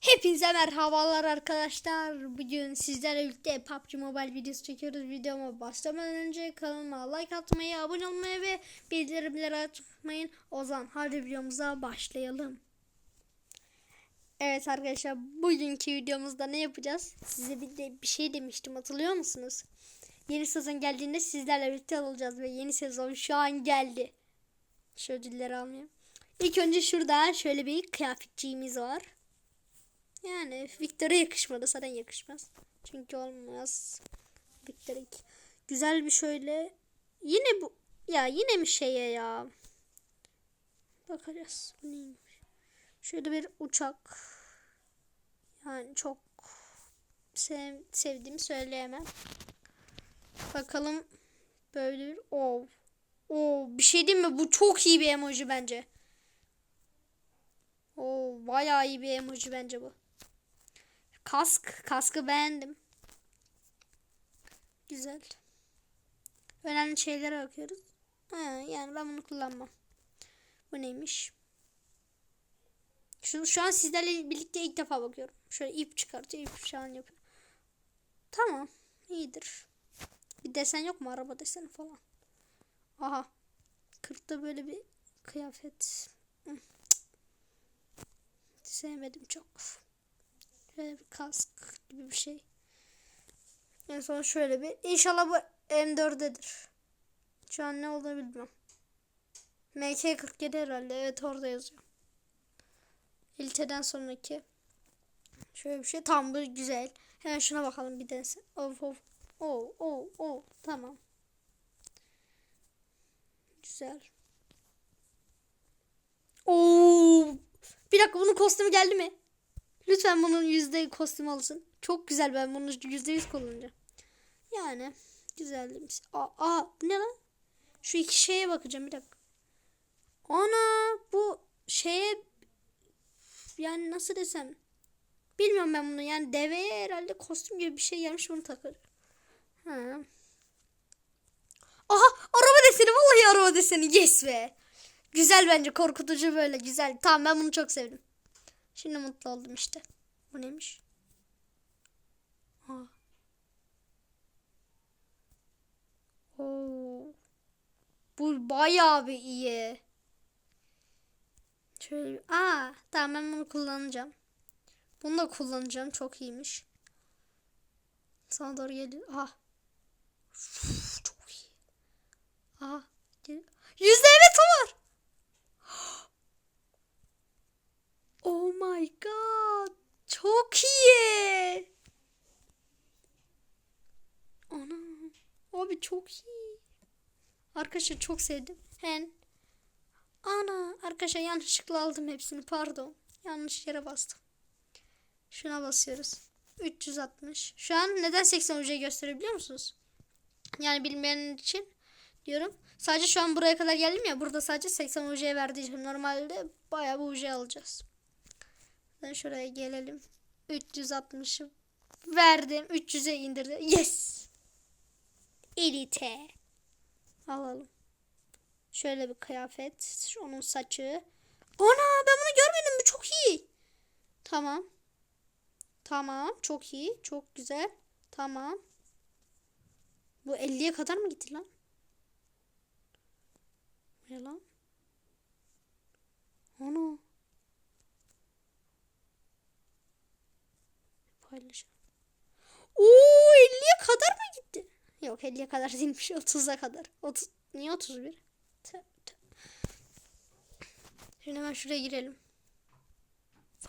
Hepinize merhabalar arkadaşlar. Bugün sizlerle birlikte PUBG Mobile videosu çekiyoruz. Videoma başlamadan önce kanalıma like atmayı, abone olmayı ve bildirimleri açmayın. O zaman hadi videomuza başlayalım. Evet arkadaşlar bugünkü videomuzda ne yapacağız? Size bir, de bir şey demiştim hatırlıyor musunuz? Yeni sezon geldiğinde sizlerle birlikte olacağız ve yeni sezon şu an geldi. Şu ödülleri almayayım. İlk önce şurada şöyle bir kıyafetçiğimiz var. Yani Victor'a yakışmadı. Zaten yakışmaz. Çünkü olmaz. Victor. Güzel bir şöyle. Yine bu. Ya yine mi şeye ya? Bakacağız. Bu neymiş? Şöyle bir uçak. Yani çok sev, sevdiğimi söyleyemem. Bakalım böyle bir o o bir şey değil mi? Bu çok iyi bir emoji bence. O bayağı iyi bir emoji bence bu. Kask. Kaskı beğendim. Güzel. Önemli şeylere bakıyoruz. Ha, yani ben bunu kullanmam. Bu neymiş? Şu, şu an sizlerle birlikte ilk defa bakıyorum. Şöyle ip çıkartıyor. ip şu an yapıyor. Tamam. iyidir. Bir desen yok mu? Araba deseni falan. Aha. Kırkta böyle bir kıyafet. Sevmedim çok. Şöyle bir kask gibi bir şey. En son şöyle bir. İnşallah bu M4'dedir. Şu an ne olduğunu bilmiyorum. MK47 herhalde. Evet orada yazıyor. İlteden sonraki. Şöyle bir şey. Tam bu güzel. Hemen şuna bakalım bir densin. Of of. Oh oh oh. Tamam. Güzel. Oo. Bir dakika bunun kostümü geldi mi? Lütfen bunun yüzde kostüm olsun. Çok güzel ben bunu yüzde yüz kullanacağım. Yani güzel. Aa, aa ne lan? Şu iki şeye bakacağım bir dakika. Ana bu şeye yani nasıl desem bilmiyorum ben bunu yani deveye herhalde kostüm gibi bir şey gelmiş bunu takar. Ha. Aha araba deseni vallahi araba deseni yes be. Güzel bence korkutucu böyle güzel. Tamam ben bunu çok sevdim. Şimdi mutlu oldum işte. Bu neymiş? Aa. Oo. Bu bayağı bir iyi. Şöyle. Aa, tamam ben bunu kullanacağım. Bunu da kullanacağım. Çok iyiymiş. Sana doğru geliyor. Aha. Uf, çok iyi. Aha. Yüzde evet var. Oh my god. Çok iyi. Ana. Abi çok iyi. Arkadaşlar çok sevdim. Hen. Ana. Arkadaşlar yanlışlıkla aldım hepsini. Pardon. Yanlış yere bastım. Şuna basıyoruz. 360. Şu an neden 80 UC gösteriyor biliyor musunuz? Yani bilmeyen için diyorum. Sadece şu an buraya kadar geldim ya. Burada sadece 80 UC verdiği için normalde bayağı bir UC alacağız. Ben şuraya gelelim. 360'ı verdim. 300'e indirdi. Yes. Elite. Alalım. Şöyle bir kıyafet. Onun saçı. Ana ben bunu görmedim. Bu çok iyi. Tamam. Tamam. Çok iyi. Çok güzel. Tamam. Bu 50'ye kadar mı gitti lan? Ne lan? Ana. Paylaşalım. Oo 50'ye kadar mı gitti? Yok 50'ye kadar değilmiş. 30'a kadar. 30 niye 31? Tö, tö. Şimdi hemen şuraya girelim.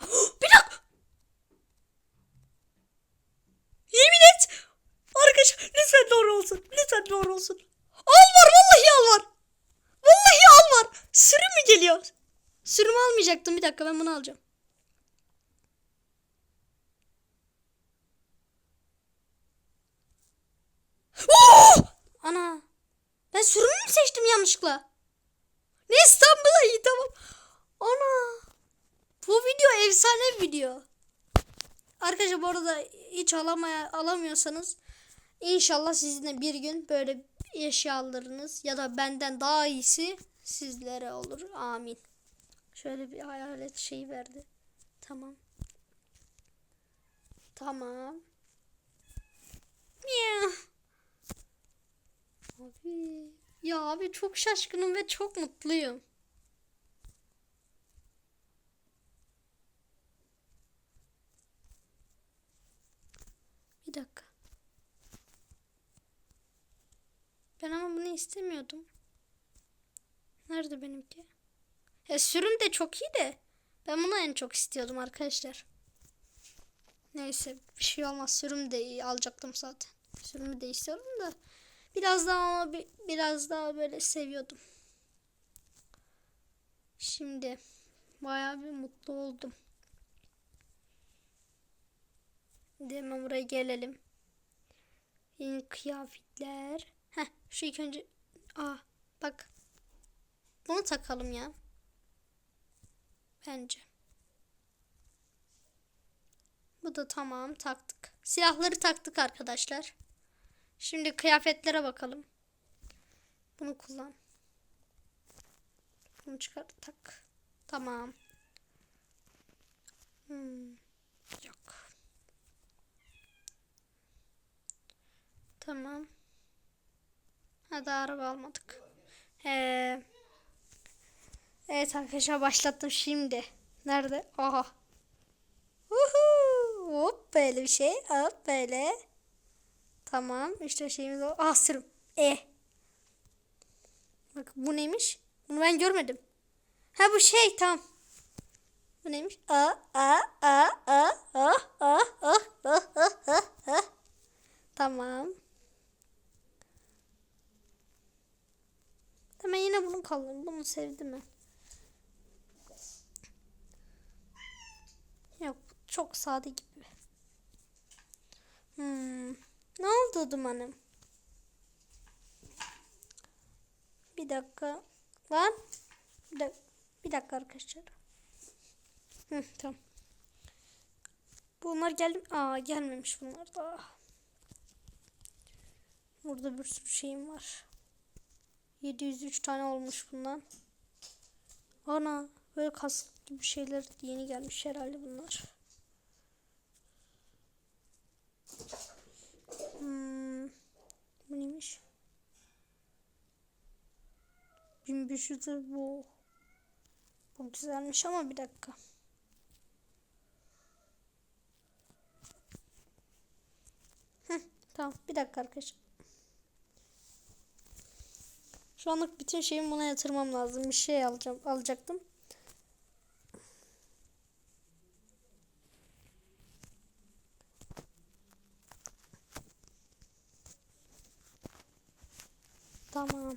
Bir dakika. Yemin et. Arkadaşlar lütfen doğru olsun. Lütfen doğru olsun. Al var vallahi al var. Vallahi al var. Sürüm mü geliyor? Sürüm almayacaktım. Bir dakika ben bunu alacağım. Oo! Ana. Mü seçtim yanlışlıkla? Ne İstanbul'a iyi tamam. Ana. Bu video efsane bir video. Arkadaşlar bu arada hiç alamaya, alamıyorsanız inşallah sizinle bir gün böyle eşyalarınız ya da benden daha iyisi sizlere olur. Amin. Şöyle bir hayalet şey verdi. Tamam. Tamam. Miau. Abi. Ya abi çok şaşkınım ve çok mutluyum. Bir dakika. Ben ama bunu istemiyordum. Nerede benimki? E, sürüm de çok iyi de. Ben bunu en çok istiyordum arkadaşlar. Neyse bir şey olmaz. Sürüm de iyi alacaktım zaten. Sürümü de istiyordum da. Biraz daha bir, biraz daha böyle seviyordum. Şimdi bayağı bir mutlu oldum. Hemen buraya gelelim. Yeni kıyafetler. Heh şu ilk önce. Aa bak. Bunu takalım ya. Bence. Bu da tamam taktık. Silahları taktık arkadaşlar. Şimdi kıyafetlere bakalım. Bunu kullan. Bunu çıkar tak. Tamam. Hmm. Yok. Tamam. Hadi araba almadık. Ee, evet arkadaşlar başlattım şimdi. Nerede? Aha. Uhu. Hop böyle bir şey. Hop böyle. Tamam. işte şeyimiz o. Ah sürüm. E. Bak bu neymiş? Bunu ben görmedim. Ha bu şey tamam. Bu neymiş? A a a a a a a a a a Tamam. Hemen yine bunu kaldım. Bunu sevdim ben. Yok çok sade gibi. Hmm. Ne oldu dumanım? Bir dakika. Lan. Bir dakika, bir dakika arkadaşlar. Hı, tamam. Bunlar geldi. Aa gelmemiş bunlar da. Burada bir sürü şeyim var. 703 tane olmuş bundan. Ana böyle kas gibi şeyler yeni gelmiş herhalde bunlar. Hmm, bu neymiş? 1500 bu. Bu güzelmiş ama bir dakika. Heh, tamam bir dakika arkadaşlar. Şu anlık bütün şeyimi buna yatırmam lazım. Bir şey alacağım, alacaktım. Tamam.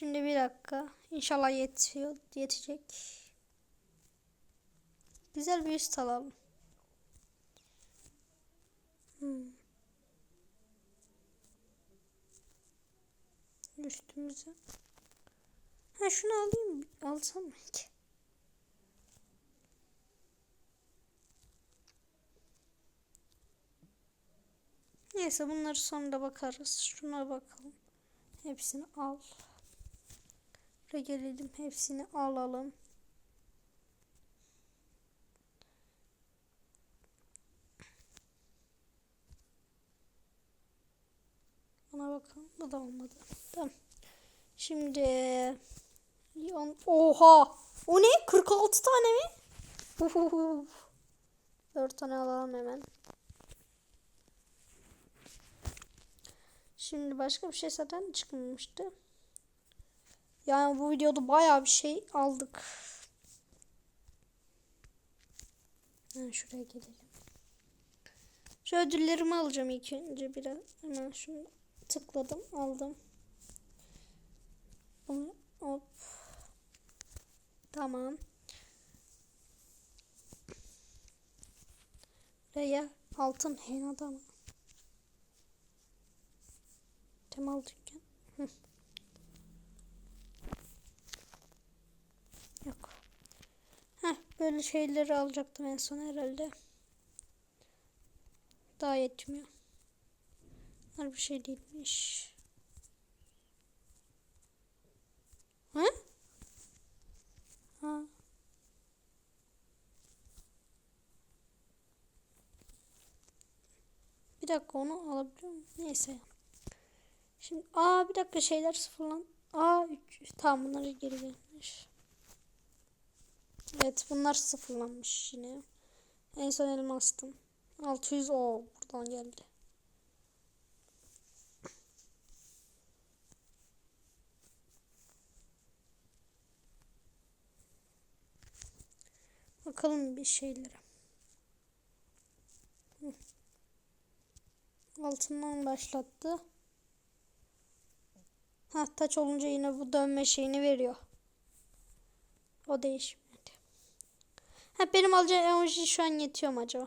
Şimdi bir dakika. İnşallah yetiyor, yetecek. Güzel bir üst alalım. Hmm. Üstümüze. Ha şunu alayım. Alsam mı ki? Neyse bunları sonra bakarız. Şuna bakalım. Hepsini al. Buraya gelelim. Hepsini alalım. Buna bakalım. Bu da olmadı. Tamam. Şimdi Oha! O ne? 46 tane mi? Uhuhu. 4 tane alalım hemen. Şimdi başka bir şey zaten çıkmamıştı. Yani bu videoda bayağı bir şey aldık. Ha, şuraya gelelim. Şu ödüllerimi alacağım ilk önce biraz. Hemen şunu tıkladım aldım. Bunu hop. Tamam. Buraya altın henada mı? Temal dükkan. Hı. Yok. Heh, böyle şeyleri alacaktım en son herhalde. Daha yetmiyor. Bunlar bir şey değilmiş. Ha? Ha. dakika onu alabiliyor muyum? Neyse. Şimdi aa bir dakika şeyler sıfırlan. Aa 3 tamam bunlar geri gelmiş. Evet bunlar sıfırlanmış yine. En son elmastım. 600 o buradan geldi. Bakalım bir şeylere. Altından başlattı. Ha taç olunca yine bu dönme şeyini veriyor. O değişmedi. Ha benim alacağım emoji şu an yetiyor mu acaba?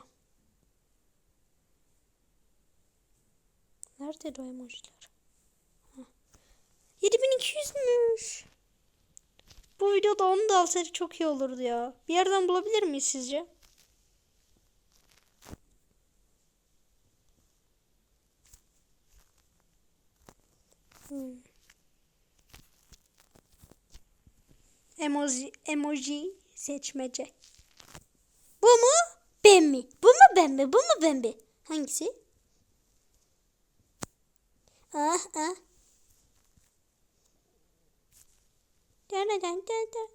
Nerede o emojiler? Ha. 7200'müş. Bu videoda onu da alsaydık çok iyi olurdu ya. Bir yerden bulabilir miyiz sizce? Hmm. Emoji, emoji seçmece. Bu mu? Ben mi? Bu mu ben mi? Bu mu ben mi? Hangisi? Ah ah. Dön dön dön dön.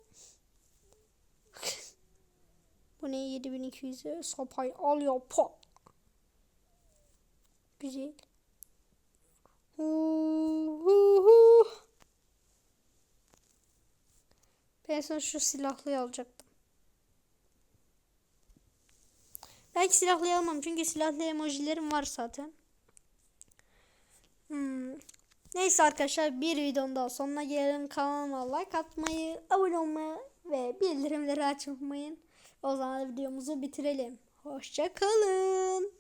Bu ne 7200'e sopayı alıyor pot. Güzel. Hu hu hu. Ben sonra şu silahlıyı alacaktım. Belki silahlıyı almam çünkü silahlı emojilerim var zaten. Hmm. Neyse arkadaşlar bir videonun daha sonuna gelelim. Kanalıma like atmayı, abone olmayı ve bildirimleri açmayın. O zaman videomuzu bitirelim. Hoşçakalın.